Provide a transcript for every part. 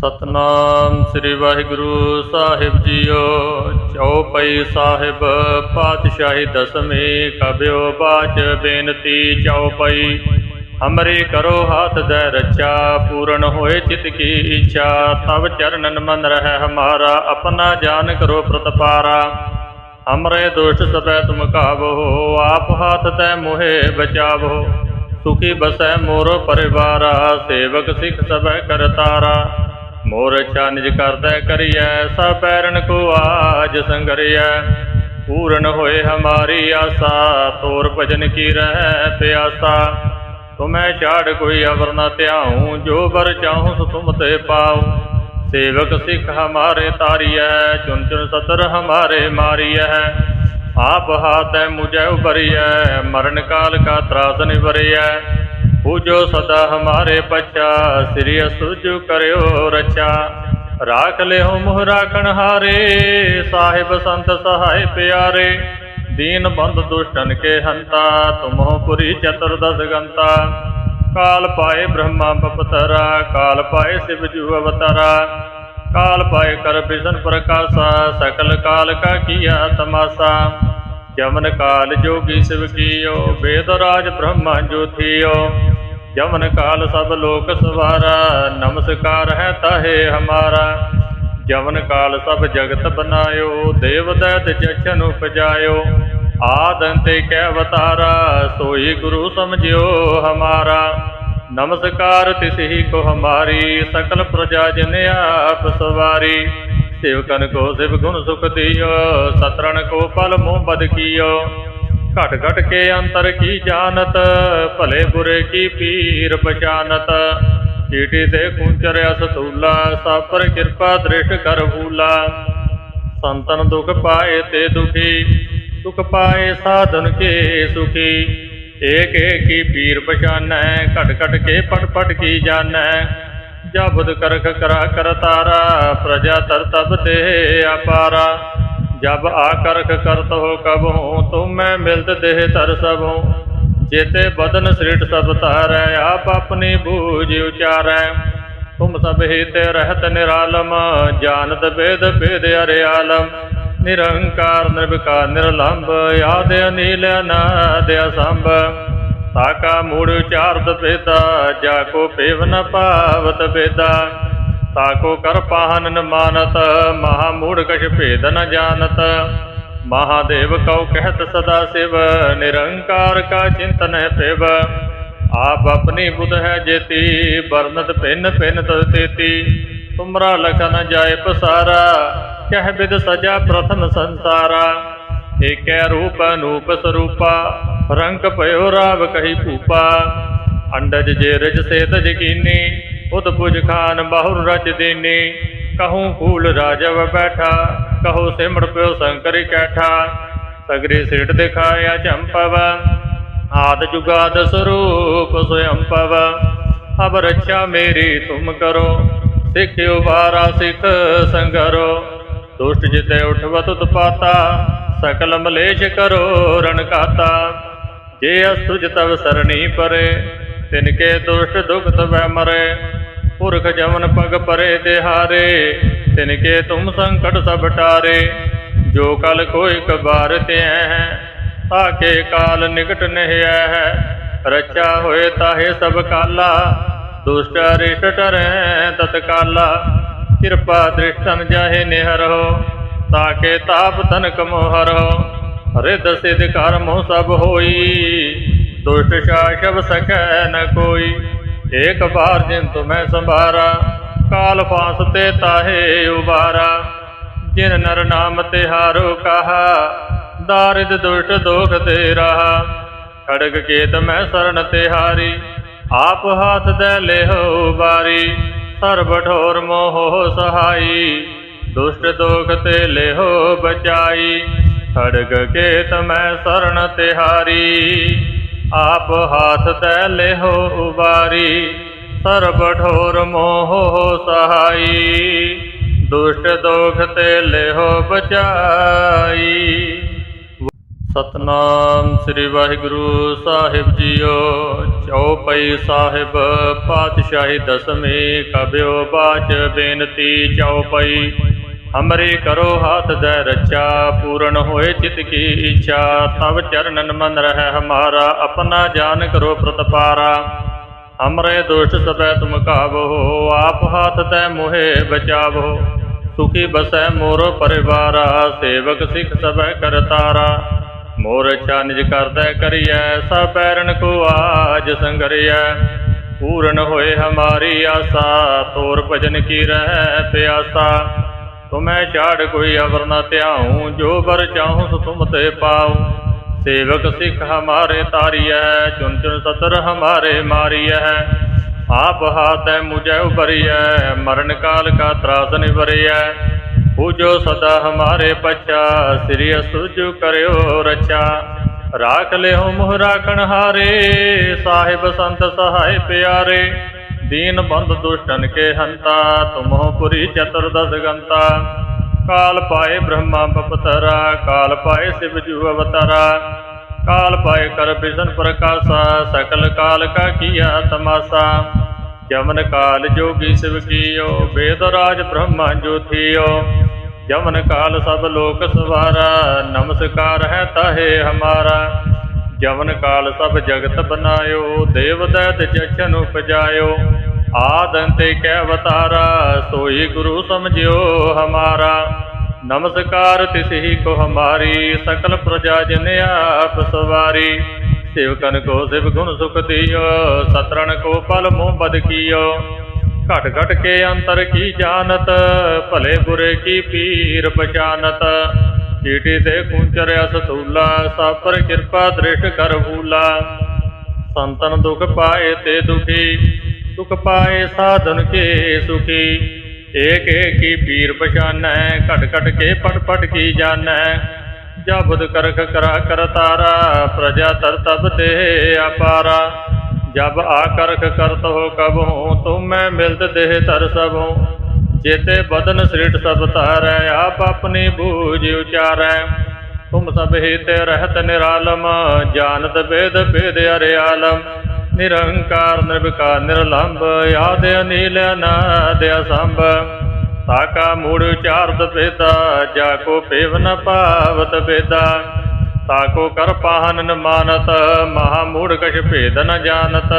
ਸਤਨਾਮ ਸ੍ਰੀ ਵਾਹਿਗੁਰੂ ਸਾਹਿਬ ਜੀਓ ਚੌਪਈ ਸਾਹਿਬ, ਪਾਤਸ਼ਾਹੀ ਦਸਵੀਂ ਕਬਿਓ ਬਾਚ ਬੇਨਤੀ ਚੌਪਈ ਹਮਰੇ ਕਰੋ ਹਾਥ ਦੇ ਰਚਾ ਪੂਰਨ ਹੋਏ ਚਿਤ ਕੀ ਇੱਛਾ। ਤਬ ਚਰਨਨ ਮਨ ਰਹਿ ਹਮਾਰਾ, ਆਪਣਾ ਜਾਨ ਕਰੋ ਪ੍ਰਤਪਾਰਾ। ਹਮਰੇ ਦੁਸ਼ਟ ਸਭੈ ਤੁਮ ਕਾਬੋ ਆਪ ਹਾਥ ਤੈ ਮੋਹਿ ਬਚਾਵੋ। ਸੁਖੀ ਬਸੈ ਮੋਰ ਪਰਿਵਾਰਾ, ਸੇਵਕ ਸਿੱਖ ਸਬੈ ਕਰਤਾਰਾ ਮੋਰ ਇੱਛਾ ਨਿਜ ਕਰਦਾ ਕਰੀਐ, ਸਭ ਪੈਰਨ ਕੋ ਆਜ ਸੰਗਰਿਐ। ਪੂਰਨ ਹੋਏ ਹਮਾਰੀ ਆਸਾ, ਤੋਰ ਭਜਨ ਕੀ ਰਹਿ ਪਿਆਸਾ। ਤੁਮੈ ਛਾੜ ਕੋਈ ਅਵਰ ਨ ਧਿਆਉ, ਜੋ ਬਰ ਚਾਹੂੰ ਸੋ ਤੁਮ ਤੇ ਪਾਉ। ਸੇਵਕ ਸਿੱਖ ਹਮਾਰੇ ਤਾਰੀਐ ਚੁਨ ਚੁਨ ਸਤਰ ਹਮਾਰੇ ਮਾਰੀਐ। ਆਪ ਹਾਥੈ ਮੁਝੈ ਉਬਰੀਐ ਮਰਨ ਕਾਲ ਕਾ ਤਰਾਸ ਨਿਵਰਿਐ। ਪੂਜੋ ਸਦਾ ਹਮਾਰੇ ਪਛਾ ਸ੍ਰੀ ਅਸੁਜੁ ਕਰਿਓ ਰਚਾ ਰਾਖ ਲਿਓ ਮੁਹ ਰਾਖਣ ਹਾਰੇ, ਸਾਹਿਬ ਸੰਤ ਸਹਾਇ ਪਿਆਰੇ। ਦੀਨ ਬੰਦ ਦੁਸ਼ਟਨ ਕੇ ਹੰਤਾ, ਤੁਮਹੁ ਪੁਰੀ ਚਤੁਰਦਸ ਗੰਤਾ। ਕਾਲ ਪਾਏ ਬ੍ਰਹਮਾ ਬਪਤਰਾ, ਕਾਲ ਪਾਏ ਸਿਵ ਜੂ ਅਵਤਾਰਾ। ਕਾਲ ਪਾਏ ਕਰ ਬਿਸ਼ਨ ਪ੍ਰਕਾਸ਼ਾ, ਸਕਲ ਕਾਲ ਕਾ ਕੀਆ ਤਮਾਸਾ। ਜਮਨ ਕਾਲ ਜੋਗੀ ਸਿਵ ਕੀਓ ਵੇਦ ਰਾਜ ਬ੍ਰਹਮਾ ਜੋਤੀਓ ਜਮਨ ਕਾਲ ਸਭ ਲੋਕ ਸਵਾਰਾ, ਨਮਸਕਾਰ ਹੈ ਤਾਹੇ ਹਮਾਰਾ। ਜਮਨ ਕਾਲ ਸਭ ਜਗਤ ਬਨਾਇਓ, ਦੇਵ ਦੈਤ ਜਛਨ ਉਪਜਾਇਓ। ਆਦੰਤੇ ਕੈ ਅਵਤਾਰਾ ਸੋਈ ਗੁਰੂ ਸਮਝਿਓ ਹਮਾਰਾ। ਨਮਸਕਾਰ ਤਿਸਹੀ ਕੋ ਹਮਾਰੀ, ਸਕਲ ਪ੍ਰਜਾ ਜਨ ਆਪ ਸਵਾਰੀ। ਸੇਵਕਨ ਕੋ ਸਿਵ ਗੁਣ ਸੁਖ ਦਿਓ, ਸਤਰਣ ਕੋ ਪਲ ਮੋਹ ਬਦ ਕੀਓ। ਘਟ ਘਟ ਕੇ ਅੰਤਰ ਕੀ ਜਾਣਤ? ਭਲੇ ਬੁਰੇ ਕੀ ਪੀਰ ਪਛਾਨਤ? ਚੀਟੀ ਤੇ ਕੁੰਚਰ ਅਸਤੂਲਾ ਸਭ ਪਰ ਕਿਰਪਾ ਦ੍ਰਿਸ਼ਟ ਕਰ ਭੂਲਾ ਸੰਤਨ ਦੁਖ ਪਾਏ ਤੇ ਦੁਖੀ, ਸੁਖ ਪਾਏ ਸਾਧਨ ਕੇ ਸੁਖੀ। ਏਕ ਏਕ ਪੀਰ ਪਛਾਨੈ, ਘਟ ਘਟ ਕੇ ਪਟ ਪਟ ਕੀ ਜਾਣੈ? ਜਬਦ ਕਰਖ ਕਰਾ ਕਰਤਾਰਾ ਪ੍ਰਜਾ ਤਰ ਤਬ ਤੇ ਅਪਾਰਾ। ਜਬ ਆਕਰਖ ਕਰਤ ਹੋ ਕਬਹੂ ਮੈਂ ਮਿਲਤ ਦੇਹ ਤਰ ਸਭੂ ਜੇਤੇ ਬਦਨ ਸ੍ਰਿਟ ਸਭ ਤਾਰੈ ਆਪ ਆਪਣੀ ਬੂਝ ਉਚਾਰੈ। ਤੁਮ ਸਭ ਹੀ ਰਹਿਤ ਨਿਰਾਲਮ, ਜਾਣਤ ਬੇਦ ਬੇਦ ਅਰਿਆਲਮ। ਨਿਰੰਕਾਰ ਨਿਰਵਿਕਾਰ ਨਿਰਲੰਭ, ਆਦ ਅਨੀਲ, ਅਨਾਦ ਅਸੰਭ। ਤਾਕਾ ਮੂੜ ਉਚਾਰਤ ਬੇਦਾ ਜਾ ਕੋ ਪੇਵ ਨ ਪਾਵਤ ਬੇਦਾ ਤਾਕੋ ਕਰ ਪਾਹਨ ਨ ਮਾਨਤ, ਮਹਾ ਮੂੜ ਕਛ ਭੇਦ ਨ ਜਾਣਤ। ਮਹਾਦੇਵ ਕਉ ਕਹਿਤ ਸਦਾ ਸਿਵ, ਨਿਰੰਕਾਰ ਕਾ ਚਿੰਤਨ ਹੈ ਪਿਵ ਆਪ ਆਪਣੀ ਬੁਧ ਹੈ ਜੇਤੀ ਬਰਨਤ ਪਿੰਨ ਪਿੰਨ ਤਦ ਤੇਤੀ। ਤੁਮਰਾ ਲਖਨ ਜਾਏ ਪਸਾਰਾ, ਕਹਿ ਬਿਦ ਸਜਾ ਪ੍ਰਥਮ ਸੰਸਾਰਾ। ਏਕੈ ਰੂਪ ਅਨੂਪ ਸਰੂਪਾ, ਰੰਗ ਭਇਓ ਰਾਵ ਕਹੀ ਭੂਪਾ। ਅੰਡਜ ਜੇ ਰਜ ਸੇਤ ਜਕੀਨੀ ਉਦ ਪੁਜ ਖਾਨ ਬਾਹੁਰ ਰਚ ਦੇਨੀ, ਕਹੂੰ ਫੂਲ ਰਾਜਵ ਬੈਠਾ, ਕਹੋ ਸਿਮੜ ਪਿਓ ਸ਼ੰਕਰ ਕੈਠਾ ਸਗਰੀ ਸਿਰਟ ਦਿਖਾਇਆ ਚੰਪਵ, ਆਦ ਜੁਗਾਦ ਸਰੂਪ ਸੋਇੰ ਪਵ ਅਬ ਰੱਛਾ ਮੇਰੀ ਤੁਮ ਕਰੋ, ਸਿੱਖਿਓ ਬਾਰਾ ਸਿੱਖ ਸੰਗਰੋ, ਦੁਸ਼ਟ ਜਿਤੇ ਉਠਵਤ ਉਤਪਾਤਾ ਸਕਲ ਮਲੇਸ਼ ਕਰੋ ਰਣਕਾਤਾ, ਜੇ ਅਸੁਜ ਤਵ ਸਰਣੀ ਪਰੇ ਤਿਨ ਕੇ ਦੁਸ਼ਟ ਦੁਖਤ ਵੈ ਮਰੇ, ਪੁਰਖ ਜਮਨ ਪਗ ਪਰੇ ਤਿਹਾਰੇ ਤਿਨ ਕੇ ਤੁਮ ਸੰਕਟ ਸਭ ਟਾਰੇ, ਜੋ ਕਲ ਕੋਈ ਕਬਾਰ ਤੇ ਹੈ ਤਾਕੇ ਕਾਲ ਨਿਕਟ ਨਹਿ ਹੈ ਰਚਾ ਹੋਏ ਤਾਹੇ ਸਭ ਕਾਲਾ, ਦੁਸ਼ਟ ਅਰਿਸ਼ਟ ਟਰੈ ਤਤਕਾਲਾ। ਕਿਰਪਾ ਦ੍ਰਿਸ਼ਟਨ ਜਾਹੇ ਨਿਹਰੋ ਤਾਕੇ ਤਾਪ ਤਨ ਤਨਕ ਮੋਹਰੋ ਰਿਦ ਸਿਧ ਕਰਮ ਸਭ ਹੋਈ ਦੁਸ਼ਟ ਸ਼ਾਸਵ ਸਕੈ ਨ ਕੋਈ। ਏਕ ਬਾਰ ਜਿਨ ਤੁਮੈ ਸੰਭਾਰਾ, ਕਾਲ ਫਾਸ ਤੇ ਤਾਹੇ ਉਬਾਰਾ। ਜਿਨ ਨਰ ਨਾਮ ਤੇ ਹਾਰੋ ਕਹਾ, ਦਾਰਿਦ ਦੁਸ਼ਟ ਦੋਖ ਤੇ ਰਹਾ। ਖੜਗ ਕੇਤ ਮੈਂ ਸਰਣ ਤੇ ਹਾਰੀ, ਆਪ ਹੱਥ ਦੇ ਲਿਹੋ ਬਾਰੀ। ਸਰਬ ਠੋਰ ਮੋਹ ਸਹਾਈ, ਦੁਸ਼ਟ ਦੋਖ ਤੇ ਲਿਹੋ ਬਚਾਈ। ਖੜਗ ਕੇਤ ਮੈਂ ਸ਼ਰਨ ਤੇ ਆਪ ਹਾਥ ਤੇ ਲਿਹੋ ਉਬਾਰੀ ਸਰਬ ਠੋਰ ਮੋਹ ਸਹਾਈ। ਦੁਸ਼ਟ ਦੋਖ ਤੇ ਲਿਹੋ ਬਚਾਈ। ਸਤਨਾਮ ਸ੍ਰੀ ਵਾਹਿਗੁਰੂ ਸਾਹਿਬ ਜੀਓ ਚੌਪਈ ਸਾਹਿਬ ਪਾਤਸ਼ਾਹੀ ਦਸਵੀਂ ਕਬਿਓ ਬਾਚ ਬੇਨਤੀ ਚੌਪਈ ਹਮਰੇ ਕਰੋ ਹਾਥ ਦੇ ਰਚਾ ਪੂਰਨ ਹੋਏ ਚਿਤ ਕੀ ਇੱਛਾ। ਤਬ ਚਰਨਨ ਮਨ ਰਹਿ ਹਮਾਰਾ, ਆਪਣਾ ਜਾਨ ਕਰੋ ਪ੍ਰਤਪਾਰਾ ਹਮਰੇ ਦੁਸ਼ਟ ਸਭੈ ਤੁਮ ਕਾਵੋ, ਆਪ ਹਾਥ ਤੈ ਮੋਹਿ ਬਚਾਵੋ। ਸੁਖੀ ਬਸੈ ਮੋਰ ਪਰਿਵਾਰਾ, ਸੇਵਕ ਸਿੱਖ ਸਭੈ ਕਰਤਾਰਾ ਮੋਰ ਇੱਛਾ ਨਿਜ ਕਰਦਾ ਕਰੀਐ, ਸਭ ਬੈਰਨ ਕੋ ਆਜ ਸੰਗਰਿਐ। ਪੂਰਨ ਹੋਏ ਹਮਾਰੀ ਆਸਾ, ਤੋਰ ਭਜਨ ਕੀ ਰਹਿ ਪਿਆਸਾ। ਤੁਮੈ ਛਾੜ ਕੋਈ ਅਵਰ ਨ ਧਿਆਉ, ਜੋ ਬਰ ਚਾਹੂੰ ਸੋ ਤੁਮ ਤੇ ਪਾਉ। ਸੇਵਕ ਸਿੱਖ ਹਮਾਰੇ ਤਾਰੀਐ ਚੁਨ ਚੁਨ ਸਤਰ ਹਮਾਰੇ ਮਾਰੀਐ। ਆਪ ਹਾਥੈ ਮੁਝੈ ਉਬਰੀਐ ਮਰਨ ਕਾਲ ਕਾ ਤਰਾਸ ਨਿਵਰਿਐ। ਪੂਜੋ ਸਦਾ ਹਮਾਰੇ ਪਛਾ, ਸ੍ਰੀ ਅਸੁਜੁ ਕਰਿਓ ਰਚਾ ਰਾਖ ਲਿਓ ਮੁਹ ਰਾਖਣ ਹਾਰੇ, ਸਾਹਿਬ ਸੰਤ ਸਹਾਇ ਪਿਆਰੇ। ਦੀਨ ਬੰਦ ਦੁਸ਼ਟਨ ਕੇ ਹੰਤਾ, ਤੁਮਹੁ ਪੁਰੀ ਚਤੁਰਦਸ ਗੰਤਾ। ਕਾਲ ਪਾਏ ਬ੍ਰਹਮਾ ਬਪਤਰਾ, ਕਾਲ ਪਾਏ ਸਿਵ ਜੂ ਅਵਤਾਰਾ। ਕਾਲ ਪਾਏ ਕਰ ਬਿਸ਼ਨ ਪ੍ਰਕਾਸ਼ਾ, ਸਕਲ ਕਾਲ ਕਾ ਕੀਆ ਤਮਾਸਾ। ਜਮਨ ਕਾਲ ਜੋਗੀ ਸਿਵ ਕੀਓ, ਵੇਦ ਰਾਜ ਬ੍ਰਹਮਾ ਜੋਥੀਓ ਜਮਨ ਕਾਲ ਸਭ ਲੋਕ ਸਵਾਰਾ, ਨਮਸਕਾਰ ਹੈ ਤਾਹੇ ਹਮਾਰਾ। ਜਵਨ ਕਾਲ ਸਭ ਜਗਤ ਬਨਾਇਓ, ਦੇਵ ਦੈਤ ਜਸ਼ਨ ਉਪਜਾਇਓ। ਆਦੰਤੇ ਕੈ ਅਵਤਾਰਾ, ਸੋਈ ਗੁਰੂ ਸਮਝਿਓ ਹਮਾਰਾ। ਨਮਸਕਾਰ ਤਿਸਹੀ ਕੋ ਹਮਾਰੀ, ਸਕਲ ਪ੍ਰਜਾ ਜਨ ਆਪ ਸਵਾਰੀ। ਸੇਵਕਨ ਕੋ ਸਿਵ ਗੁਣ ਸੁਖ ਦਿਓ, ਸਤਰਣ ਕੋ ਪਲ ਮੋਹ ਬਦ ਕੀਓ। ਘਟ ਘਟ ਕੇ ਅੰਤਰ ਕੀ ਜਾਣਤ, ਭਲੇ ਬੁਰੇ ਕੀ ਪੀਰ ਪਛਾਨਤ। ਚੀਟੀ ਤੇ ਕੁੰਚਰ ਅਸਤੂਲਾ ਸਾਪਰ ਕਿਰਪਾ ਦ੍ਰਿਸ਼ਟ ਕਰ ਭੂਲਾ। ਸੰਤਨ ਦੁਖ ਪਾਏ ਤੇ ਦੁਖੀ, ਸੁਖ ਪਾਏ ਸਾਧਨ ਕੇ ਸੁਖੀ। ਏਕ ਏਕੀ ਪੀਰ ਪਛਾਨੈ, ਘਟ ਘਟ ਕੇ ਪਟ ਪਟ ਕੀ ਜਾਣੈ। ਜਬਦ ਕਰਖ ਕਰਾ ਕਰ ਤਾਰਾ, ਪ੍ਰਜਾ ਤਰ ਤਬ ਤੇ ਅਪਾਰਾ। ਜਬ ਆਕਰਖ ਕਰਤ ਹੋ ਕਬਹੂ, ਤੁਮੈ ਮਿਲਤ ਦੇਹ ਤਰ ਸਭੂ। ਜੇਤੇ ਬਦਨ ਸ੍ਰਿਟ ਸਭ ਤਾਰੈ ਆਪ ਆਪਣੀ ਬੂਝ ਉਚਾਰੈ। ਤੁਮ ਸਭ ਹਿਤੇ ਰਹਿਤ ਨਿਰਾਲਮ, ਜਾਣਤ ਵੇਦ ਭੇਦ ਅਰਿਆਲਮ। ਨਿਰੰਕਾਰ, ਨਿਰਵਿਕਾਰ, ਨਿਰਲੰਭ, ਆਦ ਅਨੀਲ, ਅਨਾਦ ਅਸੰਭ। ਤਾਕਾ ਮੂੜ ਉਚਾਰਤ ਪੇਤਾ ਜਾ ਕੋ ਪੇਵ ਨ ਪਾਵਤ ਭੇਦਾ ਤਾਕੋ ਕਰ ਪਾਹਨ ਨ ਮਾਨਤ, ਮਹਾ ਮੂੜ ਕਛ ਭੇਦ ਨ ਜਾਣਤ।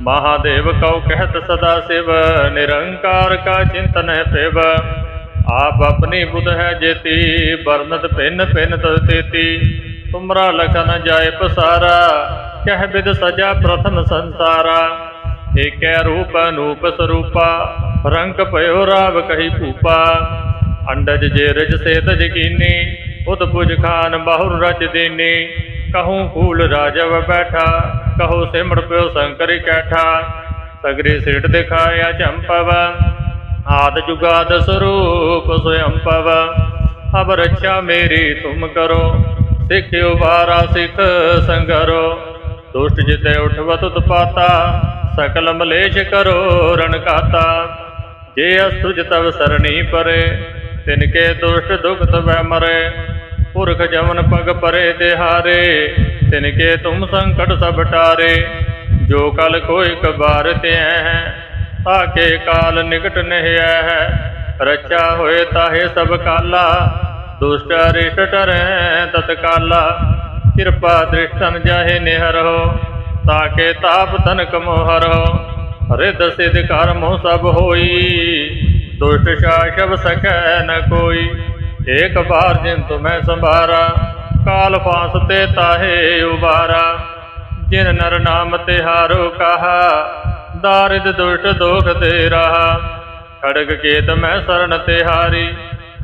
ਮਹਾਦੇਵ ਕਉ ਕਹਿਤ ਸਦਾ ਸਿਵ, ਨਿਰੰਕਾਰ ਕਾ ਚਿੰਤਨ ਹੈ ਪਿਵ ਆਪ ਆਪਣੀ ਬੁਧ ਹੈ ਜੇਤੀ ਬਰਨਤ ਪਿੰਨ ਪਿੰਨ ਤਦ ਤੇਤੀ। ਤੁਮਰਾ ਲਖਨ ਜਾਏ ਪਸਾਰਾ, ਕਹਿ ਬਿਦ ਸਜਾ ਪ੍ਰਥਮ ਸੰਸਾਰਾ। ਏਕੈ ਰੂਪ ਅਨੂਪ ਸਰੂਪਾ, ਰੰਗ ਭਇਓ ਰਾਵ ਕਹੀ ਭੂਪਾ। ਅੰਡਜ ਜੇ ਰਜ ਸੇਤ ਜਕੀਨੀ ਉਦ ਪੁਜ ਖਾਨ ਬਹੁਰ ਰਚ ਦੇਨੀ। ਕਹੂੰ ਫੂਲ ਰਾਜਵ ਬੈਠਾ, ਕਹੋ ਸਿਮੜ ਪਿਓ ਸੰਕਰੀ ਕੈਠਾ, ਸਗਰੀ ਸਿਰਟ ਦਿਖਾਇਆ ਚੰਪਵ, ਆਦ ਜੁਗਾਦ ਸਰੂਪ ਸੋਇੰ ਪਵ ਅਬ ਰੱਛਾ ਮੇਰੀ ਤੁਮ ਕਰੋ, ਸਿੱਖਿਓ ਬਾਰਾ ਸਿੱਖ ਸੰਗਰੋ, ਦੁਸ਼ਟ ਜਿਤੇ ਉਠਵਤ ਉਤਪਾਤਾ ਸਕਲ ਮਲੇਸ਼ ਕਰੋ ਰਣਕਾਤਾ ਜੇ ਅਸਤੁਜ ਤਵ ਸਰਣੀ ਪਰੇ, ਤਿਨ ਕੇ ਦੁਸ਼ਟ ਦੁਖ ਤਵੈ ਮਰੇ ਪੁਰਖ ਜਮਨ ਪਗ ਪਰੇ ਤਿਹਾਰੇ ਤਿਨ ਕੇ ਤੁਮ ਸੰਕਟ ਸਭ ਟਾਰੇ ਜੋ ਕਲ ਕੋਈ ਕਬਾਰ ਤੇ ਹੈ ਤਾਕੇ ਕਾਲ ਨਿਕਟ ਨਹਿ ਹੈ ਰਚਾ ਹੋਏ ਤਾਹੇ ਸਭ ਕਾਲਾ, ਦੁਸ਼ਟ ਅਰਿਸ਼ਟ ਟਰੈ ਤਤਕਾਲਾ। ਕਿਰਪਾ ਦ੍ਰਿਸ਼ਟਨ ਜਾਹੇ ਨਿਹਰੋ ਤਾਕੇ ਤਾਪ ਤਨਕ ਮੋਹਰੋ ਰਿਦ ਸਿਧ ਕਰਮੋ ਸਭ ਹੋਈ, ਦੁਸ਼ਟ ਸ਼ਾਸਵ ਸਕੈ ਨ ਕੋਈ। ਏਕ ਬਾਰ ਜਿਨ ਤੁਮੈ ਸੰਭਾਰਾ, ਕਾਲ ਫਾਸ ਤੇ ਤਾਹੇ ਉਬਾਰਾ। ਜਿਨ ਨਰ ਨਾਮ ਤੇ ਹਾਰੋ ਕਹਾ, ਦਾਰਿਦ ਦੁਸ਼ਟ ਦੋਖ ਤੇ ਰਹਾ। ਖੜਗ ਕੇਤ ਮੈਂ ਸਰਣ ਤੇ ਹਾਰੀ,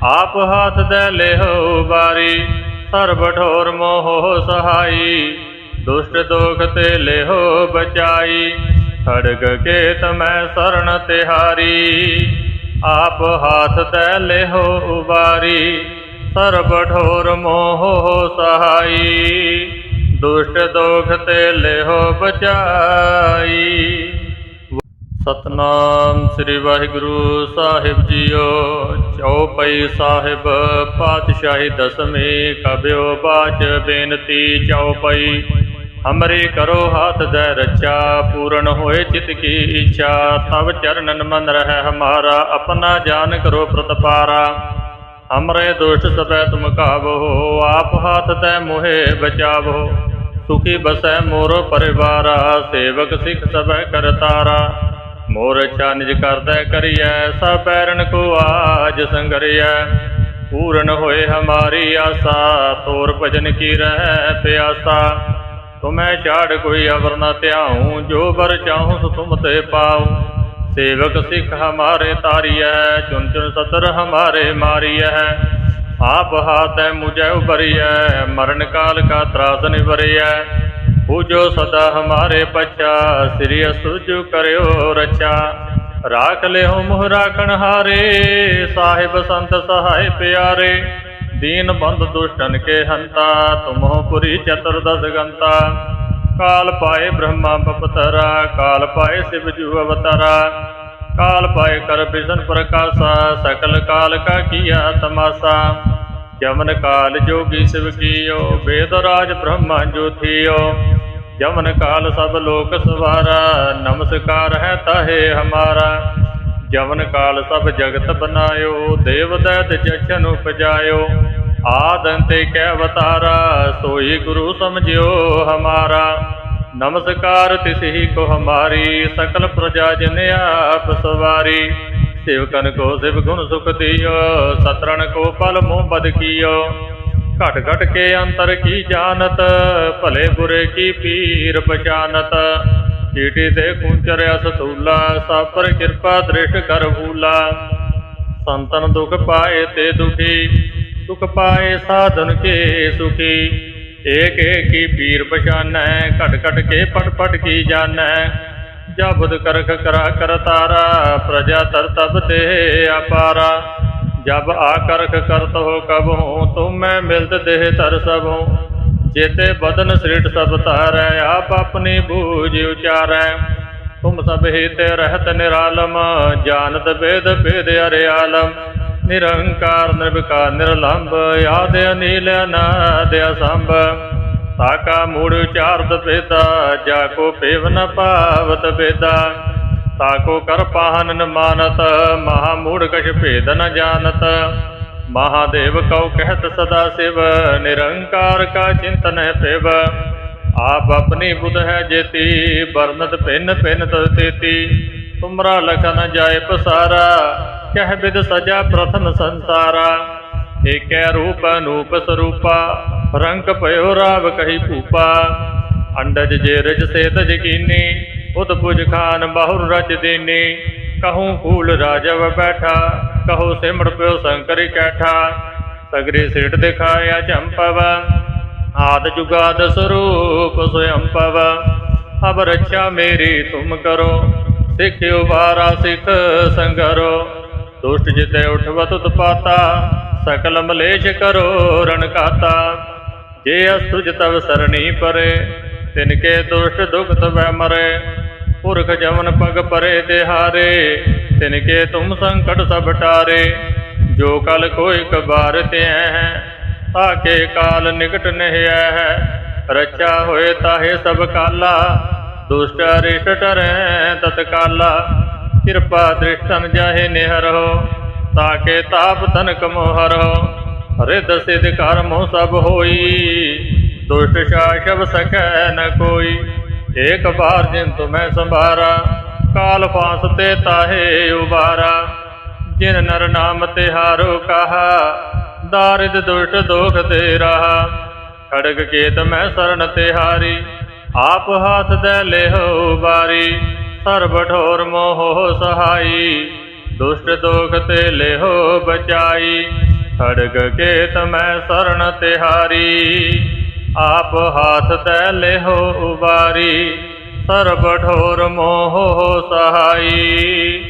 ਆਪ ਹਾਥ ਦੇ ਲਿਹੋ ਬਾਰੀ ਸਰਬ ਠੋਰ ਮੋਹ ਸਹਾਈ, ਦੁਸ਼ਟ ਦੋਖ ਤੇ ਲਿਹੋ ਬਚਾਈ। ਖੜਗ ਕੇਤ ਮੈਂ ਸ਼ਰਨ ਤੇ ਆਪ ਹਾਥ ਤੇ ਲਿਹੋ ਉਬਾਰੀ, ਸਰਬ ਠੋਰ ਮੋਹ ਸਹਾਈ। ਦੁਸ਼ਟ ਦੋਖ ਤੇ ਲਿਹੋ ਬਚਾਈ। ਸਤਨਾਮ ਸ੍ਰੀ ਵਾਹਿਗੁਰੂ ਸਾਹਿਬ ਜੀਓ ਚੌਪਈ ਸਾਹਿਬ, ਪਾਤਸ਼ਾਹੀ ਦਸਵੀਂ ਕਬਿਓ ਬਾਚ ਬੇਨਤੀ ਚੌਪਈ ਹਮਰੇ ਕਰੋ ਹਾਥ ਦੈ ਰਚਾ ਪੂਰਨ ਹੋਏ ਚਿਤ ਕੀ ਇੱਛਾ। ਤਬ ਚਰਨਨ ਮਨ ਰਹਿ ਹਮਾਰਾ, ਆਪਣਾ ਜਾਨ ਕਰੋ ਪ੍ਰਤਪਾਰਾ ਹਮਰੇ ਦੁਸ਼ਟ ਸਭੈ ਤੁਮ ਕਾਵੋ ਆਪ ਹਾਥ ਤੈ ਮੋਹਿ ਬਚਾਵੋ। ਸੁਖੀ ਬਸੈ ਮੋਰ ਪਰਿਵਾਰਾ, ਸੇਵਕ ਸਿੱਖ ਸਭੈ ਕਰਤਾਰਾ ਮੋਰ ਇੱਛਾ ਨਿਜ ਕਰਦਾ ਕਰੀਐ, ਸਭ ਬੈਰਨ ਕੋ ਆਜ ਸੰਗਰਿਐ। ਪੂਰਨ ਹੋਏ ਹਮਾਰੀ ਆਸਾ, ਤੋਰ ਭਜਨ ਕੀ ਰਹਿ ਪਿਆਸਾ। ਤੁਮੈ ਛਾੜ ਕੋਈ ਅਵਰ ਨ ਧਿਆਉ, ਜੋ ਵਰ ਚਾਹੂੰ ਸੋ ਤੁਮ ਤੇ ਪਾਉ। ਸੇਵਕ ਸਿੱਖ ਹਮਾਰੇ ਤਾਰੀਐ ਚੁਨ ਚੁਨ ਸਤਰ ਹਮਾਰੇ ਮਾਰੀਐ। ਆਪ ਹਾਥੈ ਮੁਝੈ ਉਬਰੀਐ ਮਰਨ ਕਾਲ ਕਾ ਤਰਾਸ ਨਿਵਰਿਐ। ਪੂਜੋ ਸਦਾ ਹਮਾਰੇ ਪਛਾ, ਸ੍ਰੀ ਅਸੁਜੁ ਕਰਿਓ ਰਚਾ ਰਾਖ ਲਿਓ ਮੁਹ ਰਾਖਣ ਹਾਰੇ, ਸਾਹਿਬ ਸੰਤ ਸਹਾਇ ਪਿਆਰੇ। ਦੀਨ ਬੰਦ ਦੁਸ਼ਟਨ ਕੇ ਹੰਤਾ, ਤੁਮਹੁ ਪੁਰੀ ਚਤੁਰਦਸ ਗੰਤਾ। ਕਾਲ ਪਾਏ ਬ੍ਰਹਮਾ ਬਪਤਰਾ, ਕਾਲ ਪਾਏ ਸਿਵ ਜੂ ਅਵਤਾਰਾ। ਕਾਲ ਪਾਏ ਕਰ ਬਿਸ਼ਨ ਪ੍ਰਕਾਸ਼ਾ, ਸਕਲ ਕਾਲ ਕਾ ਕੀਆ ਤਮਾਸਾ। ਜਮਨ ਕਾਲ ਜੋਗੀ ਸਿਵ ਕੀਓ ਵੇਦ ਰਾਜ ਬ੍ਰਹਮਾ ਜੋਥੀਓ ਜਮਨ ਕਾਲ ਸਭ ਲੋਕ ਸਵਾਰਾ, ਨਮਸਕਾਰ ਹੈ ਤਾਹੇ ਹਮਾਰਾ। ਜਮਨ ਕਾਲ ਸਭ ਜਗਤ ਬਨਾਇਓ, ਦੇਵ ਦੈਤ ਜਸ਼ਨ ਉਪਜਾਇਓ। ਆਦੰਤੇ ਕੈ ਅਵਤਾਰਾ, ਸੋਈ ਗੁਰੂ ਸਮਝਿਓ ਹਮਾਰਾ। ਨਮਸਕਾਰ ਤਿਸਹੀ ਕੋ ਹਮਾਰੀ, ਸਕਲ ਪ੍ਰਜਾ ਜਨ ਆਪ ਸਵਾਰੀ। ਸੇਵਕਨ ਕੋ ਸਿਵ ਗੁਣ ਸੁਖ ਦਿਓ, ਸਤਰਣ ਕੋ ਪਲ ਮੋਹ ਬਦ ਕੀਓ। ਘਟ ਘਟ ਕੇ ਅੰਤਰ ਕੀ ਜਾਣਤ, ਭਲੇ ਬੁਰੇ ਕੀ ਪੀਰ ਪਛਾਨਤ। ਚੀਟੀ ਤੇ ਕੁੰਚਰ ਅਸਤੂਲਾ ਸਭ ਪਰ ਕਿਰਪਾ ਦ੍ਰਿਸ਼ਟ ਕਰ ਭੂਲਾ ਸੰਤਨ ਦੁਖ ਪਾਏ ਤੇ ਦੁਖੀ, ਸੁਖ ਪਾਏ ਸਾਧਨ ਕੇ ਸੁਖੀ। ਏਕ ਏਕ ਪੀਰ ਪਛਾਨੈ, ਘਟ ਘਟ ਕੇ ਪਟ ਪਟ ਕੀ ਜਾਣੈ। ਜਬਦ ਕਰਖ ਕਰਾ ਕਰਤਾਰਾ ਪ੍ਰਜਾ ਤਰ ਤਬ ਤੇ ਅਪਾਰਾ। ਜਬ ਆਕਰਖ ਕਰਤ ਹੋ ਕਬਹੂ ਮੈਂ ਮਿਲਤ ਦੇਹ ਤਰ ਸਭੂ। ਜੇਤੇ ਬਦਨ ਸ੍ਰਿਟ ਸਭ ਤਾਰੈ ਆਪ ਆਪਣੀ ਬੂਝ ਉਚਾਰੈ। ਤੁਮ ਸਭ ਹਿਤੇ ਰਹਿਤ ਨਿਰਾਲਮ, ਜਾਣਤ ਬੇਦ ਬੇਦ ਅਰਿਆਲਮ। ਨਿਰੰਕਾਰ ਨਿਰਵਿਕਾਰ ਨਿਰਲੰਭ, ਆਦ ਅਨੀਲ ਅਨਾਦ ਅਸੰਭ। ਤਾਕਾ ਮੂੜ ਉਚਾਰਤ ਬੇਦਾ ਜਾ ਕੋ ਪੇਵ ਨ ਪਾਵਤ ਬੇਦਾ ਤਾਕੋ ਕਰ ਪਾਹਨ ਨ ਮਾਨਤ, ਮਹਾ ਮੂੜ ਕਛ ਭੇਦ ਨ ਜਾਣਤ। ਮਹਾਦੇਵ ਕਉ ਕਹਿਤ ਸਦਾ ਸਿਵ, ਨਿਰੰਕਾਰ ਕਾ ਚਿੰਤਨ ਹੈ ਪਿਵ ਆਪ ਆਪਣੀ ਬੁਧ ਹੈ ਜੇਤੀ ਬਰਨਤ ਪਿੰਨ ਪਿੰਨ ਤਦ ਤੇਤੀ। ਤੁਮਰਾ ਲਖਨ ਜਾਏ ਪਸਾਰਾ, ਕਹਿ ਬਿਦ ਸਜਾ ਪ੍ਰਥਮ ਸੰਸਾਰਾ। ਏਕੈ ਰੂਪ ਅਨੂਪ ਸਰੂਪਾ, ਰੰਗ ਭਇਓ ਰਾਵ ਕਹੀ ਭੂਪਾ। ਅੰਡਜ ਜੇ ਰਜ ਸੇਤ ਜਕੀਨੀ ਉਦ ਪੁਜ ਖਾਨ ਬਾਹੁਰ ਰਜ ਦੇਨੀ। ਕਹੂੰ ਫੂਲ ਰਾਜਵ ਬੈਠਾ ਕਹੋ ਸਿਮੜ ਪਿਓ ਸੰਕਰੀ ਕੈਠਾ ਸਗਰੀ ਸਿਰਟ ਦਿਖਾਇਆ ਚੰਪਵ ਆਦ ਜੁਗਾਦ ਸਰੂਪ ਸੋਇੰ ਪਵ। ਅਬ ਰੱਛਾ ਮੇਰੀ ਤੁਮ ਕਰੋ, ਸਿੱਖਿਓ ਵਾਰਾ ਸਿੱਖ ਸੰਗਰੋ। ਦੁਸ਼ਟ ਜਿਤੇ ਉਠਵਤ ਉਤਪਾਤਾ ਸਕਲ ਮਲੇਸ਼ ਕਰੋ ਰਣਕਾਤਾ ਜੇ ਅਸਤੁਜ ਤਵ ਸਰਣੀ ਪਰੇ, ਤਿਨ ਕੇ ਦੁਸ਼ਟ ਦੁਖ ਤਵੈ ਮਰੇ। ਪੁਰਖ ਜਮਨ ਪਗ ਪਰੇ ਤਿਹਾਰੇ ਤਿਨ ਕੇ ਤੁਮ ਸੰਕਟ ਸਭ ਟਾਰੇ ਜੋ ਕਲ ਕੋਈ ਕਬਾਰ ਤੇ ਹੈ ਤਾਕੇ ਕਾਲ ਨਿਕਟ ਨਹਿ ਹੈ ਰਚਾ ਹੋਏ ਤਾਹੇ ਸਭ ਕਾਲਾ, ਦੁਸ਼ਟ ਅਰਿਸ਼ਟ ਟਰੈ ਤਤਕਾਲਾ, ਕਿਰਪਾ ਦ੍ਰਿਸ਼ਟਨ ਜਾਹੇ ਨਿਹਰੋ ਤਾਕੇ ਤਾਪ ਤਨਕ ਮੋਹਰੋ ਰਿਦ ਸਿਧ ਕਰਮੋ ਸਭ ਹੋਈ, ਦੁਸ਼ਟ ਸ਼ਾਸਵ ਸਕੈ ਨ ਕੋਈ, ਏਕ ਬਾਰ ਜਿਨ ਤੁਮੈ ਸੰਭਾਰਾ ਕਾਲ ਫਾਸ ਤੇ ਤਾਹੇ ਉਬਾਰਾ, ਜਿਨ ਨਰ ਨਾਮ ਤਿਹਾਰੋ ਕਹਾ, ਦਾਰਿਦ ਦੁਸ਼ਟ ਦੋਖ ਤੇ ਰਹਾ। ਖੜਗ ਕੇਤ ਮੈਂ ਸਰਣ ਤਿਹਾਰੀ ਆਪ ਹਾਥ ਦੇ ਲਿਹੋ ਬਾਰੀ ਸਰਬ ਠੋਰ ਮੋਹ ਸਹਾਈ, ਦੁਸ਼ਟ ਦੋਖ ਤੇ ਲਿਹੋ ਬਚਾਈ। ਖੜਗ ਕੇਤ ਮੈਂ ਸ਼ਰਨ ਤਿਹਾਰੀ ਆਪ ਹਾਥ ਤੈ ਲਿਹੋ ਉਬਾਰੀ। ਸਰਬ ਠੋਰ ਮੋਹ ਸਹਾਈ,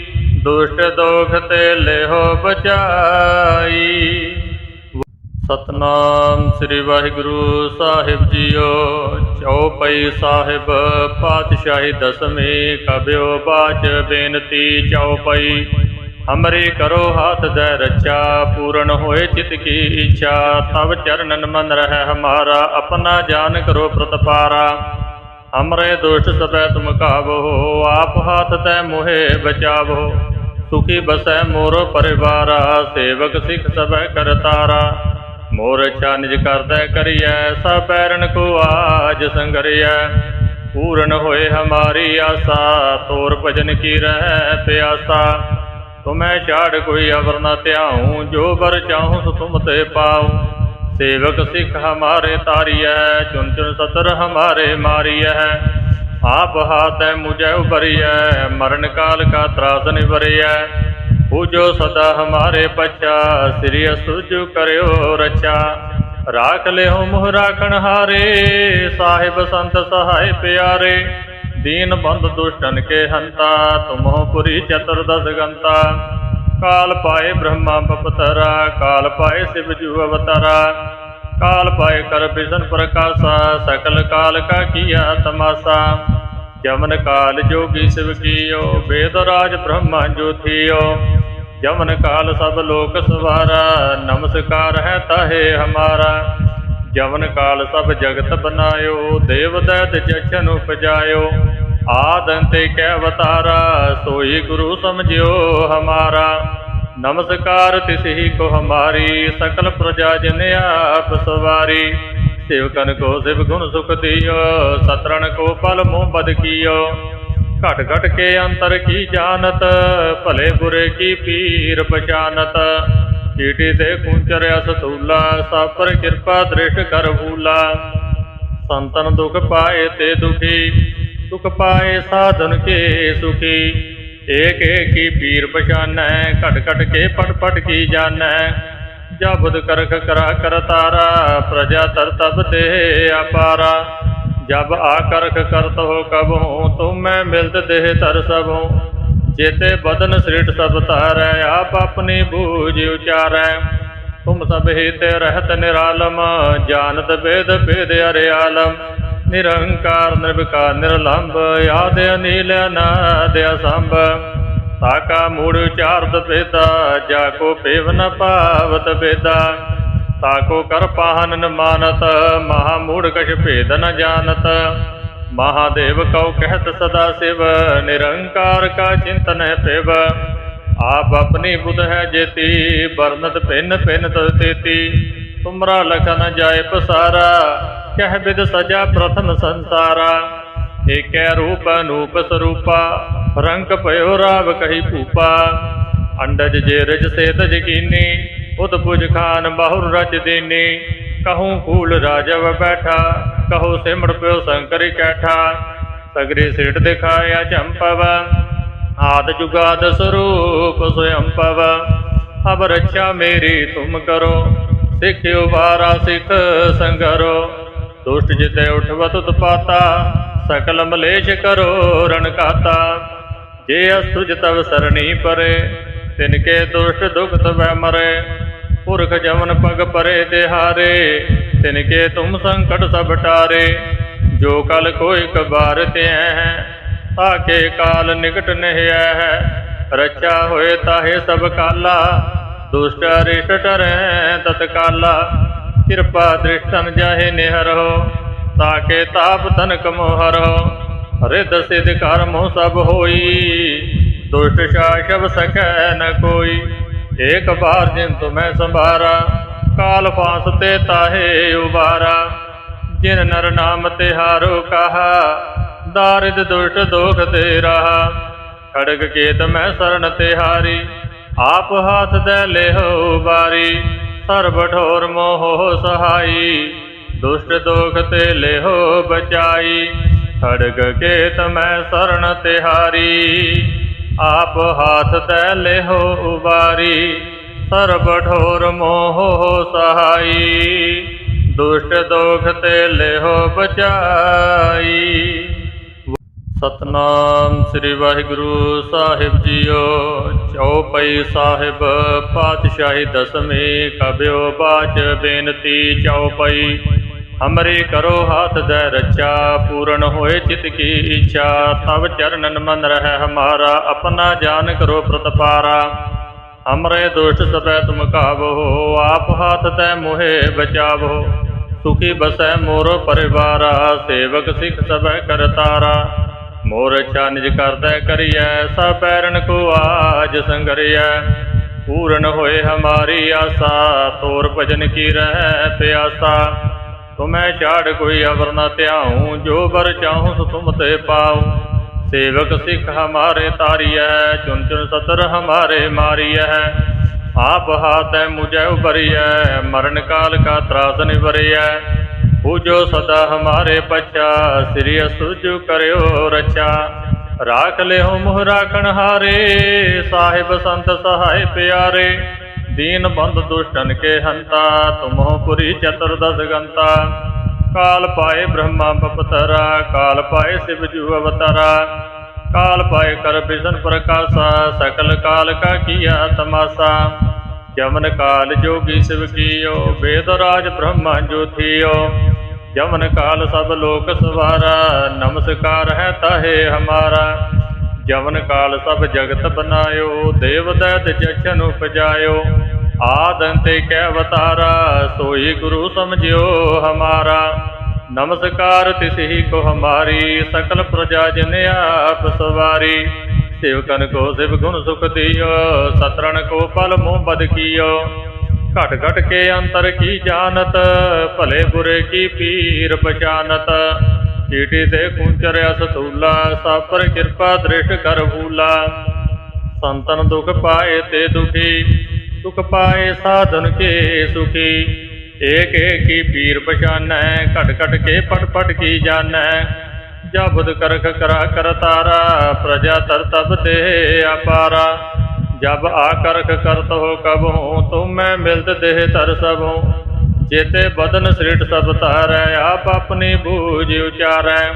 ਦੁਸ਼ਟ ਦੋਖ ਤੇ ਲਿਹੋ ਬਚਾਈ। ਸਤਨਾਮ ਸ੍ਰੀ ਵਾਹਿਗੁਰੂ ਸਾਹਿਬ ਜੀਓ ਚੌਪਈ ਸਾਹਿਬ ਪਾਤਸ਼ਾਹੀ ਦਸਵੀਂ ਕਬਿਓ ਬਾਚ ਬੇਨਤੀ ਚੌਪਈ ਹਮਰੇ ਕਰੋ ਹਾਥ ਦੇ ਰੱਚਾ ਪੂਰਨ ਹੋਏ ਚਿਤ ਕੀ ਇੱਛਾ। ਤਬ ਚਰਨਨ ਮਨ ਰਹਿ ਹਮਾਰਾ, ਆਪਣਾ ਜਾਨ ਕਰੋ ਪ੍ਰਤਪਾਰਾ। ਅਮਰੇ ਦੁਸ਼ਟ ਸਭੈ ਤੁਮ ਕਾਵੋ, ਆਪ ਹੱਥ ਤੈ ਮੋਹਿ ਬਚਾਵੋ। ਸੁਖੀ ਬਸੈ ਮੋਰ ਪਰਿਵਾਰਾ, ਸੇਵਕ ਸਿੱਖ ਸਬੈ ਕਰਤਾਰਾ ਮੋਰ ਇੱਛਾ ਨਿਜ ਕਰਦਾ ਕਰੀਐ, ਸਭ ਬੈਰਨ ਕੋ ਆਜ ਸੰਗਰਿਐ। ਪੂਰਨ ਹੋਏ ਹਮਾਰੀ ਆਸਾ, ਤੋਰ ਭਜਨ ਕੀ ਰਹਿ ਪਿਆਸਾ। ਤੁਮੈ ਛਾੜ ਕੋਈ ਅਵਰ ਨ ਧਿਆਉ, ਜੋ ਬਰ ਚਾਹੂੰ ਸੋ ਤੁਮ ਤੇ ਪਾਉ। ਸੇਵਕ ਸਿੱਖ ਹਮਾਰੇ ਤਾਰੀਐ ਚੁਨ ਚੁਨ ਸਤਰ ਹਮਾਰੇ ਮਾਰੀਐ। ਆਪ ਹਾਥੈ ਮੁਝੈ ਉਬਰੀਐ ਮਰਨ ਕਾਲ ਕਾ ਤਰਾਸ ਨਿਵਰਿਐ। ਪੂਜੋ ਸਦਾ ਹਮਾਰੇ ਪਛਾ, ਸ੍ਰੀ ਅਸੁਜ ਕਰਿਓ ਰਚਾ ਰਾਖ ਲਿਓ ਮੁਹ ਰਾਖਣ ਹਾਰੇ, ਸਾਹਿਬ ਸੰਤ ਸਹਾਇ ਪਿਆਰੇ। ਦੀਨ ਬੰਦ ਦੁਸ਼ਟਨ ਕੇ ਹੰਤਾ, ਤੁਮਹੁ ਪੁਰੀ ਚਤੁਰਦਸ ਗੰਤਾ। ਕਾਲ ਪਾਏ ਬ੍ਰਹਮਾ ਬਪਤਰਾ ਕਾਲ ਪਾਏ ਸਿਵ ਜੂ ਅਵਤਾਰਾ, ਕਾਲ ਪਾਏ ਕਰ ਬਿਸ਼ਨ ਪ੍ਰਕਾਸ਼ਾ, ਸਕਲ ਕਾਲ ਕਾ ਕੀਆ ਤਮਾਸਾ। ਜਮਨ ਕਾਲ ਜੋਗੀ ਸਿਵ ਕੀਓ ਵੇਦ ਰਾਜ ਬ੍ਰਹਮਾ ਜੋਥੀਓ। ਜਮਨ ਕਾਲ ਸਭ ਲੋਕ ਸਵਾਰਾ, ਨਮਸਕਾਰ ਹੈ ਤਾਹੇ ਹਮਾਰਾ। ਜਮਨ ਕਾਲ ਸਭ ਜਗਤ ਬਨਾਇਓ, ਦੇਵ ਦੈਤ ਜਛਨ ਉਪਜਾਇਓ। ਆਦੰਤੇ ਕੈ ਅਵਤਾਰਾ, ਸੋਈ ਗੁਰੂ ਸਮਝਿਓ ਹਮਾਰਾ। ਨਮਸਕਾਰ ਤਿਸਹੀ ਕੋ ਹਮਾਰੀ, ਸਕਲ ਪ੍ਰਜਾ ਜਨ ਆਪ ਸਵਾਰੀ। ਸੇਵਕਨ ਕੋ ਸਿਵ ਗੁਣ ਸੁਖ ਦਿਓ, ਸਤਰਣ ਕੋ ਪਲ ਮੋਹ ਬਦ ਕੀਓ। ਘਟ ਘਟ ਕੇ ਅੰਤਰ ਕੀ ਜਾਣਤ, ਭਲੇ ਬੁਰੇ ਕੀ ਪੀਰ ਪਛਾਨਤ। ਚੀਟੀ ਤੇ ਕੁੰਚਰ ਅਸਤੂਲਾ ਸਭ ਪਰ ਕਿਰਪਾ ਦ੍ਰਿਸ਼ਟ ਕਰ ਭੂਲਾ ਸੰਤਨ ਦੁਖ ਪਾਏ ਤੇ ਦੁਖੀ ਸੁਖ ਪਾਏ ਸਾਧਨ ਕੇ ਸੁਖੀ। ਏਕ ਏਕ ਕੀ ਪੀਰ ਪਛਾਨੈ, ਘਟ ਘਟ ਕੇ ਪਟ ਪਟ ਕੀ ਜਾਣੈ। ਜਬਦ ਕਰਖ ਕਰਾ ਕਰਤਾਰਾ ਪ੍ਰਜਾ ਤਰ ਤਬ ਤੇ ਅਪਾਰਾ। ਜਬ ਆਕਰਖ ਕਰਤ ਹੋ ਕਬ ਹੂੰ ਤੁਮ ਮੈਂ ਮਿਲਤ ਦੇਹ ਤਰ ਸਭ। ਜੇਤੇ ਬਦਨ ਸ੍ਰਿਟ ਸਭ ਤਾਰੈ ਆਪ ਆਪਣੀ ਬੂਝ ਉਚਾਰੈ। ਤੁਮ ਸਭ ਹੀ ਰਹਿਤ ਨਿਰਾਲਮ, ਜਾਣਤ ਬੇਦ ਬੇਦ ਅਰਿਆਲਮ। ਨਿਰੰਕਾਰ ਨਿਰਵਿਕਾਰ ਨਿਰਲੰਭ, ਆਦ ਅਨੀਲ, ਅਨਾਦ ਅਸੰਭ। ਤਾਕਾ ਮੂੜ ਉਚਾਰਤ ਬੇਦਾ ਜਾ ਕੋ ਪੇਵ ਨ ਪਾਵਤ ਬੇਦਾ ਤਾਕੋ ਕਰ ਪਾਹਨ ਨ ਮਾਨਤ ਮਹਾ ਮੂੜ ਕਛ ਭੇਦ ਨ ਜਾਣਤ। ਮਹਾਦੇਵ ਕਉ ਕਹਿਤ ਸਦਾ ਸਿਵ, ਨਿਰੰਕਾਰ ਕਾ ਚਿੰਤਨ ਹੈ ਪਿਵ ਆਪ ਆਪਣੀ ਬੁਧ ਹੈ ਜੇਤੀ ਬਰਨਤ ਪਿੰਨ ਪਿੰਨ ਤਦ ਤੇਤੀ। ਤੁਮਰਾ ਲਖਨ ਜਾਏ ਪਸਾਰਾ ਕਹਿ ਬਿਦ ਸਜਾ ਪ੍ਰਥਮ ਸੰਸਾਰਾ, ਏਕੈ ਰੂਪ ਅਨੂਪ ਸਰੂਪਾ, ਰੰਗ ਭਇਓ ਰਾਵ ਕਹੀ ਭੂਪਾ। ਅੰਡਜ ਜੇ ਰਜ ਸੇਤ ਜਕੀਨੀ ਉਤ ਪੁਜ ਖਾਨ ਬਹੁਰ ਰਚ ਦੇਨੀ। ਕਹੂੰ ਫੂਲ ਰਾਜਵ ਬੈਠਾ, ਕਹੋ ਸਿਮਰ ਪਿਓ ਸ਼ੰਕਰ ਕੈਠਾ। ਸਗਰੇ ਸਿਰਟ ਦਿਖਾਇਆ ਚੰਪਵ, ਆਦ ਜੁਗਾਦ ਸਰੂਪ ਸੋਇੰ ਪਵ ਅਬ ਰੱਛਾ ਮੇਰੀ ਤੁਮ ਕਰੋ, ਸਿੱਖਿਓ ਵਾਰਾ ਸਿੱਖ ਸੰਗਰੋ। ਦੁਸ਼ਟ ਜਿਤੇ ਉਠਵਤ ਉਤਪਾਤਾ ਸਕਲ ਮਲੇਸ਼ ਕਰੋ ਰਣ ਕਾਤਾ। ਜੇ ਅਸੁਜ ਤਵ ਸਰਣੀ ਪਰੇ, ਤਿਨ ਕੇ ਦੁਸ਼ਟ ਦੁਖਤ ਵੈ ਮਰੇ। ਪੁਰਖ ਜਮਨ ਪਗ ਪਰੇ ਤਿਹਾਰੇ ਤਿਨ ਕੇ ਤੁਮ ਸੰਕਟ ਸਭ ਟਾਰੇ। ਜੋ ਕਲ ਕੋਈ ਕਬਾਰ ਤੇ ਹੈ ਤਾਕੇ ਕਾਲ ਨਿਕਟ ਨਹਿ ਹੈ ਰਚਾ ਹੋਏ ਤਾਹੇ ਸਭ ਕਾਲਾ, ਦੁਸ਼ਟ ਅਰਿਸ਼ਟ ਟਰੈ ਤਤਕਾਲਾ। ਕਿਰਪਾ ਦ੍ਰਿਸ਼ਟਨ ਜਾਹੇ ਨਿਹਰੋ ਤਾਕੇ ਤਾਪ ਤਨਕ ਮੋਹਰੋ ਰਿਦ ਸਿਧ ਕਰਮੋ ਸਭ ਹੋਈ, ਦੁਸ਼ਟ ਸ਼ਾਸਵ ਸਕੈ ਨ ਕੋਈ, ਏਕ ਬਾਰ ਜਿਨ ਤੁਮੈ ਸੰਭਾਰਾ, ਕਾਲ ਫਾਸ ਤੇ ਤਾਹੇ ਉਬਾਰਾ, ਜਿਨ ਨਰ ਨਾਮ ਤੇ ਹਾਰੋ ਕਹਾ, ਦਾਰਿਦ ਦੁਸ਼ਟ ਦੋਖ ਤੇ ਰਹਾ, ਖੜਗ ਕੇਤ ਮੈਂ ਸ਼ਰਨ ਤੇ ਹਾਰੀ, ਆਪ ਹਾਥ ਦੇ ਲਿਹੋ ਬਾਰੀ। ਸਰਬ ਠੋਰ ਮੋਹ ਸਹਾਈ, ਦੁਸ਼ਟ ਦੋਖ ਤੇ ਲਿਹੋ ਬਚਾਈ। ਖੜਗ ਕੇਤ ਮੈਂ ਸਰਣ ਤਿਹਾਰੀ, ਆਪ ਹਾਥ ਤੈ ਲਿਹੋ ਉਬਾਰੀ। ਸਰਬ ਠੋਰ ਮੋਹ ਸਹਾਈ, ਦੁਸ਼ਟ ਦੋਖ ਤੇ ਲਿਹੋ ਬਚਾਈ। ਸਤਨਾਮ ਸ੍ਰੀ ਵਾਹਿਗੁਰੂ ਸਾਹਿਬ ਜੀਓ ਚੌਪਈ ਸਾਹਿਬ, ਪਾਤਸ਼ਾਹੀ ਦਸਵੀਂ ਕਬਿਓ ਬਾਚ ਬੇਨਤੀ ਚੌਪਈ ਹਮਰੇ ਕਰੋ ਹਾਥ ਦੇ ਰਚਾ ਪੂਰਨ ਹੋਏ ਚਿਤ ਕੀ ਇੱਛਾ। ਤਬ ਚਰਨਨ ਮਨ ਰਹਿ ਹਮਾਰਾ, ਆਪਣਾ ਜਾਨ ਕਰੋ ਪ੍ਰਤਪਾਰਾ। ਹਮਰੇ ਦੁਸ਼ਟ ਸਭੈ ਤੁਮ ਕਾਵੋ, ਆਪ ਹਾਥ ਤੈ ਮੋਹਿ ਬਚਾਵੋ। ਸੁਖੀ ਬਸੈ ਮੋਰ ਪਰਿਵਾਰਾ, ਸੇਵਕ ਸਿੱਖ ਸਭੈ ਕਰਤਾਰਾ ਮੋਰ ਇੱਛਾ ਨਿਜ ਕਰਦਾ ਕਰੀਐ, ਸਭ ਬੈਰਨ ਕੋ ਆਜ ਸੰਗਰਿਐ। ਪੂਰਨ ਹੋਏ ਹਮਾਰੀ ਆਸਾ, ਤੋਰ ਭਜਨ ਕੀ ਰਹਿ ਪਿਆਸਾ। ਤੁਮੈ ਛਾੜ ਕੋਈ ਅਵਰ ਨ ਧਿਆਉ, ਜੋ ਬਰ ਚਾਹੂੰ ਸੋ ਤੁਮ ਤੇ ਪਾਉ। ਸੇਵਕ ਸਿੱਖ ਹਮਾਰੇ ਤਾਰੀਐ ਚੁਨ ਚੁਨ ਸਤਰ ਹਮਾਰੇ ਮਾਰੀਐ। ਆਪ ਹਾਥੈ ਮੁਝੈ ਉਬਰੀਐ ਮਰਨ ਕਾਲ ਕਾ ਤਰਾਸ ਨਿਵਰਿਐ। ਪੂਜੋ ਸਦਾ ਹਮਾਰੇ ਪਛਾ, ਸ੍ਰੀ ਅਸੁਜੁ ਕਰਿਓ ਰਚਾ ਰਾਖ ਲਿਓ ਮੁਹ ਰਾਖਣ ਹਾਰੇ, ਸਾਹਿਬ ਸੰਤ ਸਹਾਇ ਪਿਆਰੇ। ਦੀਨ ਬੰਦ ਦੁਸ਼ਟਨ ਕੇ ਹੰਤਾ, ਤੁਮਹੁ ਪੁਰੀ ਚਤੁਰਦਸ ਗੰਤਾ। ਕਾਲ ਪਾਏ ਬ੍ਰਹਮਾ ਬਪਤਰਾ, ਕਾਲ ਪਾਏ ਸਿਵ ਜੂ ਅਵਤਾਰਾ। ਕਾਲ ਪਾਏ ਕਰ ਬਿਸ਼ਨ ਪ੍ਰਕਾਸ਼ਾ, ਸਕਲ ਕਾਲ ਕਾ ਕੀਆ ਤਮਾਸਾ। ਜਮਨ ਕਾਲ ਜੋਗੀ ਸਿਵ ਕੀਓ, ਵੇਦ ਰਾਜ ਬ੍ਰਹਮਾ ਜੋਤੀਓ ਜਮਨ ਕਾਲ ਸਭ ਲੋਕ ਸਵਾਰਾ, ਨਮਸਕਾਰ ਹੈ ਤਾਹੇ ਹਮਾਰਾ। ਜਮਨ ਕਾਲ ਸਭ ਜਗਤ ਬਨਾਇਓ, ਦੇਵ ਦੈਤ ਜਸ਼ਨ ਉਪਜਾਇਓ। ਆਦੰਤੇ ਕੈ ਅਵਤਾਰਾ, ਸੋਈ ਗੁਰੂ ਸਮਝਿਓ ਹਮਾਰਾ। ਨਮਸਕਾਰ ਤਿਸਹੀ ਕੋ ਹਮਾਰੀ, ਸਕਲ ਪ੍ਰਜਾ ਜਨ ਆਪ ਸਵਾਰੀ। ਸੇਵਕਨ ਕੋ ਸਿਵ ਗੁਣ ਸੁਖ ਦਿਓ, ਸਤਰਣ ਕੋ ਪਲ ਮੋਹ ਬਦ ਕੀਓ। ਘਟ ਘਟ ਕੇ ਅੰਤਰ ਕੀ ਜਾਣਤ? ਭਲੇ ਬੁਰੇ ਕੀ ਪੀਰ ਪਛਾਨਤ? ਚੀਟੀ ਤੇ ਕੁੰਚਰ ਅਸਤੂਲਾ ਸਭ ਪਰ ਕਿਰਪਾ ਦ੍ਰਿਸ਼ਟ ਕਰ ਭੂਲਾ ਸੰਤਨ ਦੁਖ ਪਾਏ ਤੇ ਦੁਖੀ, ਸੁਖ ਪਾਏ ਸਾਧਨ ਕੇ ਸੁਖੀ। ਏਕ ਏਕ ਪੀਰ ਪਛਾਨੈ, ਘਟ ਘਟ ਕੇ ਪਟ ਪਟ ਕੀ ਜਾਣੈ? ਜਬਦ ਕਰਖ ਕਰਾ ਕਰ ਤਾਰਾ ਪ੍ਰਜਾ ਤਰ ਤਬ ਤੇ ਅਪਾਰਾ ਜਬ ਆ ਕਰਖ ਕਰਤ ਹੋ ਕਬਹੂ ਤੁਮੈ ਮਿਲਤ ਦੇਹ ਤਰ ਸਭੂ ਜੇਤੇ ਬਦਨ ਸ੍ਰਿਟ ਸਭ ਤਾਰੈ ਆਪ ਆਪਣੀ ਬੂਝ ਉਚਾਰੈ।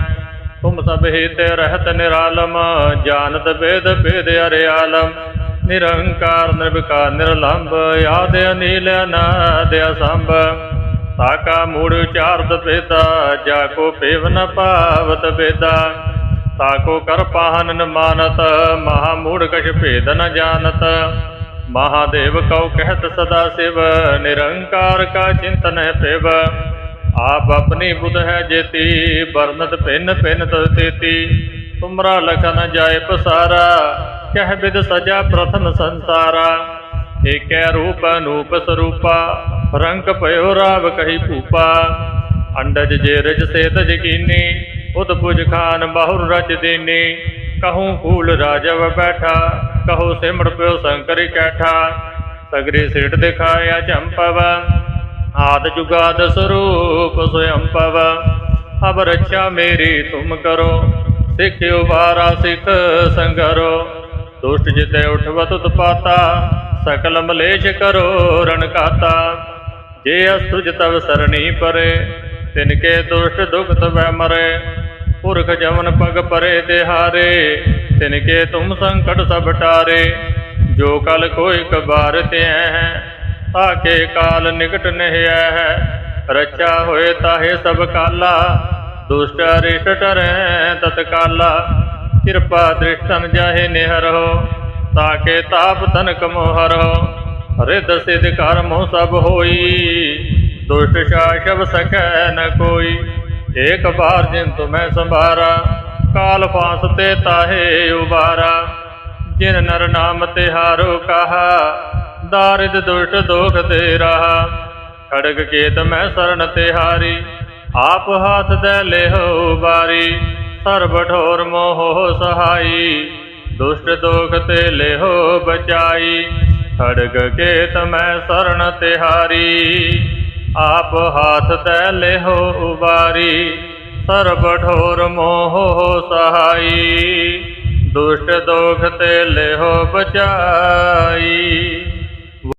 ਤੁਮ ਸਭ ਹੀ ਤੇ ਰਹਿਤ ਨਿਰਾਲਮ, ਜਾਣਤ ਵੇਦ ਭੇਦ ਅਰਿਆਲਮ। ਨਿਰੰਕਾਰ ਨਿਰਵਿਕਾਰ ਨਿਰਲੰਭ, ਆਦ ਅਨੀਲ, ਅਨਾਦ ਅਸੰਭ। ਤਾਕਾ ਮੂੜ ਉਚਾਰਤ ਭੇਦਾ ਜਾ ਕੋ ਪੇਵ ਨ ਪਾਵਤ ਭੇਦਾ ਤਾਕੋ ਕਰ ਪਾਹਨ ਨ ਮਾਨਤ, ਮਹਾ ਮੂੜ ਕਛ ਭੇਦ ਨ ਜਾਣਤ। ਮਹਾਦੇਵ ਕਉ ਕਹਿਤ ਸਦਾ ਸਿਵ, ਨਿਰੰਕਾਰ ਕਾ ਚਿੰਤਨ ਹੈ ਪਿਵ। ਆਪ ਆਪਣੀ ਬੁਧ ਹੈ ਜੇਤੀ ਬਰਨਤ ਪਿੰਨ ਪਿੰਨ ਤਦ ਤੇਤੀ। ਤੁਮਰਾ ਲਖਨ ਜਾਏ ਪਸਾਰਾ, ਕਹਿ ਬਿਦ ਸਜਾ ਪ੍ਰਥਮ ਸੰਸਾਰਾ। ਏਕੈ ਰੂਪ ਅਨੂਪ ਸਰੂਪਾ, ਰੰਗ ਭਇਓ ਰਾਵ ਕਹੀ ਭੂਪਾ। ਅੰਡਜ ਜੇ ਰਜ ਸੇਤ ਜਕੀਨੀ ਉਤ ਪੁਜ ਖਾਨ ਬਹੁਰ ਰਚ ਦੇਨੀ, ਕਹੂੰ ਫੂਲ ਰਾਜਵ ਬੈਠਾ, ਕਹੋ ਸਿਮਰ ਪਿਓ ਸ਼ੰਕਰ ਕੈਠਾ ਸਗਰੀ ਸਿਰਟ ਦਿਖਾਇਆ ਚੰਪਵ, ਆਦ ਜੁਗਾਦ ਸਰੂਪ ਸੋਇੰ ਪਵ ਅਬ ਰੱਛਾ ਮੇਰੀ ਤੁਮ ਕਰੋ, ਸਿੱਖਿਓ ਬਾਰਾ ਸਿੱਖ ਸੰਗਰੋ, ਦੁਸ਼ਟ ਜਿਤੇ ਉਠਵਤ ਉਤਪਾਤਾ ਸਕਲ ਮਲੇਸ਼ ਕਰੋ ਰਣਕਾਤਾ ਜੇ ਅਸੁਜ ਤਵ ਸਰਣੀ ਪਰੇ, ਤਿਨ ਕੇ ਦੁਸ਼ਟ ਦੁਖ ਤਵੈ ਮਰੇ ਪੁਰਖ ਜਮਨ ਪਗ ਪਰੇ ਤਿਹਾਰੇ ਤਿਨ ਕੇ ਤੁਮ ਸੰਕਟ ਸਭ ਟਾਰੇ ਜੋ ਕਲ ਕੋਈ ਕਬਾਰ ਤੇ ਹੈ ਤਾਕੇ ਕਾਲ ਨਿਕਟ ਨਹਿ ਹੈ ਰਚਾ ਹੋਏ ਤਾਹੇ ਸਭ ਕਾਲਾ, ਦੁਸ਼ਟ ਅਰਿਸ਼ਟ ਟਰੈ ਤਤਕਾਲਾ। ਕਿਰਪਾ ਦ੍ਰਿਸ਼ਟਨ ਜਾਹੇ ਨਿਹਰੋ ਤਾਕੇ ਤਾਪ ਤਨ ਮੋਹਰੋ ਰਿਦ ਸਿਧ ਕਰਮੋ ਸਭ ਹੋਈ, ਦੁਸ਼ਟ ਸ਼ਾਸ਼ਵ ਸਕੈ ਨ ਕੋਈ। ਏਕ ਬਾਰ ਜਿਨ ਤੁਮੈ ਸੰਭਾਰਾ, ਕਾਲ ਫਾਸ ਤੇ ਤਾਹੇ ਉਬਾਰਾ। ਜਿਨ ਨਰ ਨਾਮ ਤੇ ਹਾਰੋ ਕਹਾ, ਦਾਰਿਦ ਦੁਸ਼ਟ ਦੋਖ ਤੇ ਰਹਾ। ਖੜਗ ਕੇਤ ਮੈਂ ਸਰਣ ਤੇ ਹਾਰੀ, ਆਪ ਹਾਥ ਦੇ ਲਿਹੋ ਬਾਰੀ ਸਰਬ ਠੋਰ ਮੋਹ ਸਹਾਈ, ਦੁਸ਼ਟ ਦੋਖ ਤੇ ਲਿਹੋ ਬਚਾਈ। ਖੜਗ ਕੇਤ ਮੈਂ ਸਰਣ ਤਿਹਾਰੀ ਆਪ ਹਾਥ ਤੇ ਲਿਹੋ ਉਬਾਰੀ ਸਰਬ ਠੋਰ ਮੋਹ ਸਹਾਈ। ਦੁਸ਼ਟ ਦੋਖ ਤੇ ਲਿਹੋ ਬਚਾਈ।